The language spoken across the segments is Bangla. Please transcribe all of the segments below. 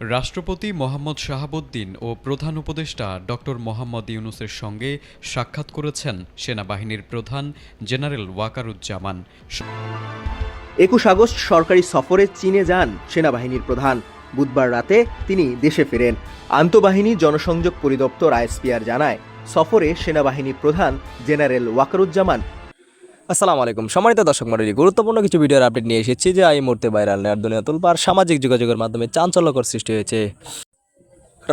রাষ্ট্রপতি মোহাম্মদ শাহাবুদ্দিন ও প্রধান উপদেষ্টা ডক্টর মোহাম্মদ ইউনুসের সঙ্গে সাক্ষাৎ করেছেন সেনাবাহিনীর প্রধান জেনারেল ওয়াকারুজ্জামান। একুশ আগস্ট সরকারি সফরে চীনে যান সেনাবাহিনীর প্রধান। বুধবার রাতে তিনি দেশে ফেরেন। আন্তঃবাহিনী জনসংযোগ পরিদপ্তর আইএসপিআর জানায়, সফরে সেনাবাহিনী প্রধান জেনারেল ওয়াকারুজ্জামান আসসালামু আলাইকুম। সম্মানিত দর্শক মন্ডলী গুরুত্বপূর্ণ কিছু ভিডিওর আপডেট নিয়ে এসেছি যে এই মুহূর্তে ভাইরাল। নেয়ার দুনিয়া তুলবার সামাজিক যোগাযোগের মাধ্যমে চাঞ্চল্যকর সৃষ্টি হয়েছে।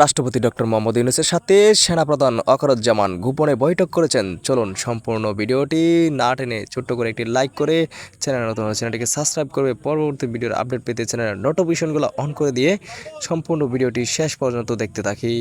রাষ্ট্রপতি ডক্টর মোহাম্মদ ইউনুসের সাথে সেনাপ্রধান অকরুজ্জামান গোপনে বৈঠক করেছেন। চলুন সম্পূর্ণ ভিডিওটি না টেনে ছোট্ট করে একটি লাইক করে চ্যানেল নতুন চ্যানেলটিকে সাবস্ক্রাইব করবে পরবর্তী ভিডিওর আপডেট পেতে চ্যানেলের নোটিফিকেশনগুলো অন করে দিয়ে সম্পূর্ণ ভিডিওটি শেষ পর্যন্ত দেখতে থাকি।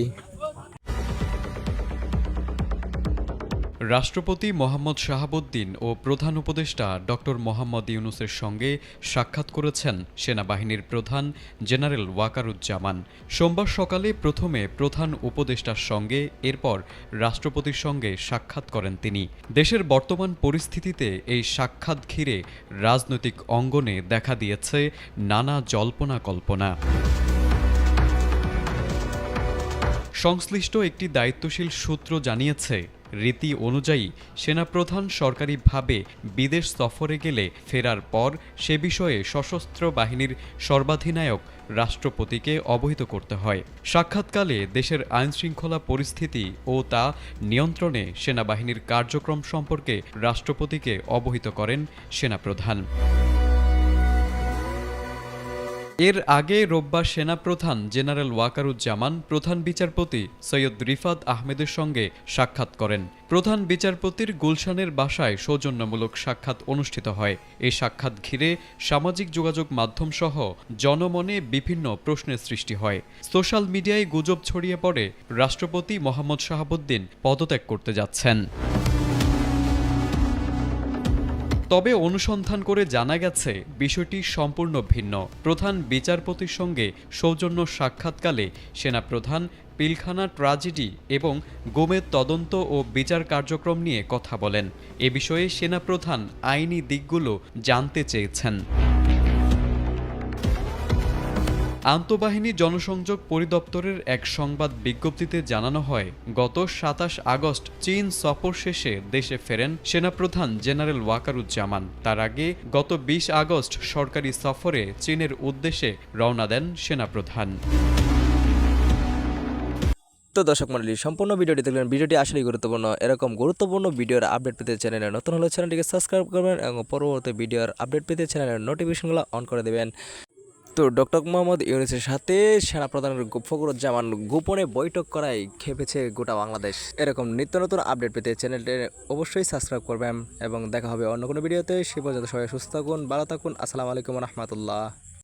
রাষ্ট্রপতি মোহাম্মদ শাহাবুদ্দিন ও প্রধান উপদেষ্টা ডক্টর মোহাম্মদ ইউনুসের সঙ্গে সাক্ষাৎ করেছেন সেনাবাহিনীর প্রধান জেনারেল ওয়াকারুজ্জামান। সোমবার সকালে প্রথমে প্রধান উপদেষ্টার সঙ্গে, এরপর রাষ্ট্রপতির সঙ্গে সাক্ষাৎ করেন তিনি। দেশের বর্তমান পরিস্থিতিতে এই সাক্ষাৎ ঘিরে রাজনৈতিক অঙ্গনে দেখা দিয়েছে নানা জল্পনা কল্পনা। সংশ্লিষ্ট একটি দায়িত্বশীল সূত্র জানিয়েছে রীতি অনুযায়ী সেনাপ্রধান সরকারিভাবে বিদেশ সফরে গেলে ফেরার পর সে বিষয়ে সশস্ত্র বাহিনীর সর্বাধিনায়ক রাষ্ট্রপতিকে অবহিত করতে হয়। সাক্ষাৎকালে দেশের আইনশৃঙ্খলা পরিস্থিতি ও তা নিয়ন্ত্রণে সেনাবাহিনীর কার্যক্রম সম্পর্কে রাষ্ট্রপতিকে অবহিত করেন সেনাপ্রধান। এর আগে রোববার সেনাপ্রধান জেনারেল ওয়াকারুজ্জামান প্রধান বিচারপতি সৈয়দ রিফাত আহমেদের সঙ্গে সাক্ষাৎ করেন। প্রধান বিচারপতির গুলশানের বাসায় সৌজন্যমূলক সাক্ষাৎ অনুষ্ঠিত হয়। এই সাক্ষাৎ ঘিরে সামাজিক যোগাযোগ মাধ্যম সহ জনমনে বিভিন্ন প্রশ্নের সৃষ্টি হয়। সোশ্যাল মিডিয়ায় গুজব ছড়িয়ে পড়ে রাষ্ট্রপতি মোহাম্মদ শাহাবুদ্দিন পদত্যাগ করতে যাচ্ছেন। তবে অনুসন্ধান করে জানা গেছে, বিষয়টি সম্পূর্ণ ভিন্ন। প্রধান বিচারপতির সঙ্গে সৌজন্য সাক্ষাৎকালে সেনাপ্রধান পিলখানা ট্রাজেডি এবং গোমের তদন্ত ও বিচার কার্যক্রম নিয়ে কথা বলেন। এ বিষয়ে সেনাপ্রধান আইনি দিকগুলো জানতে চেয়েছেন। আন্তঃবাহিনী জনসংযোগ পরিদপ্তরের এক সংবাদ বিজ্ঞপ্তিতে জানানো হয়, গত সাতাশ আগস্ট চীন সফর শেষে দেশে ফেরেন সেনাপ্রধান জেনারেল ওয়াকারুজ্জামান। তার আগে গত বিশ আগস্ট সরকারি সফরে চীনের উদ্দেশ্যে রওনা দেন সেনাপ্রধান। তো দর্শক মন্ডলী সম্পূর্ণ ভিডিওটি দেখলেন, ভিডিওটি আসলেই গুরুত্বপূর্ণ। এরকম গুরুত্বপূর্ণ ভিডিওর আপডেট পেতে চ্যানেলে নতুন হলে চ্যানেলটিকে সাবস্ক্রাইব করবেন এবং পরবর্তী ভিডিওর আপডেট পেতে চ্যানেলের নোটিফিকেশনগুলো অন করে দেবেন। তো ডক্টর মোহাম্মদ ইউনুসের সাথে সেনা সেনাপ্রধানের ফখরুজ্জামান গোপনে বৈঠক করায় খেপেছে গোটা বাংলাদেশ। এরকম নিত্য নতুন আপডেট পেতে চ্যানেলটি অবশ্যই সাবস্ক্রাইব করবেন। এবং দেখা হবে অন্য কোনো ভিডিওতে। সে পর্যন্ত সবাই সুস্থ থাকুন, ভালো থাকুন। আসসালামু আলাইকুম রহমতুল্লাহ।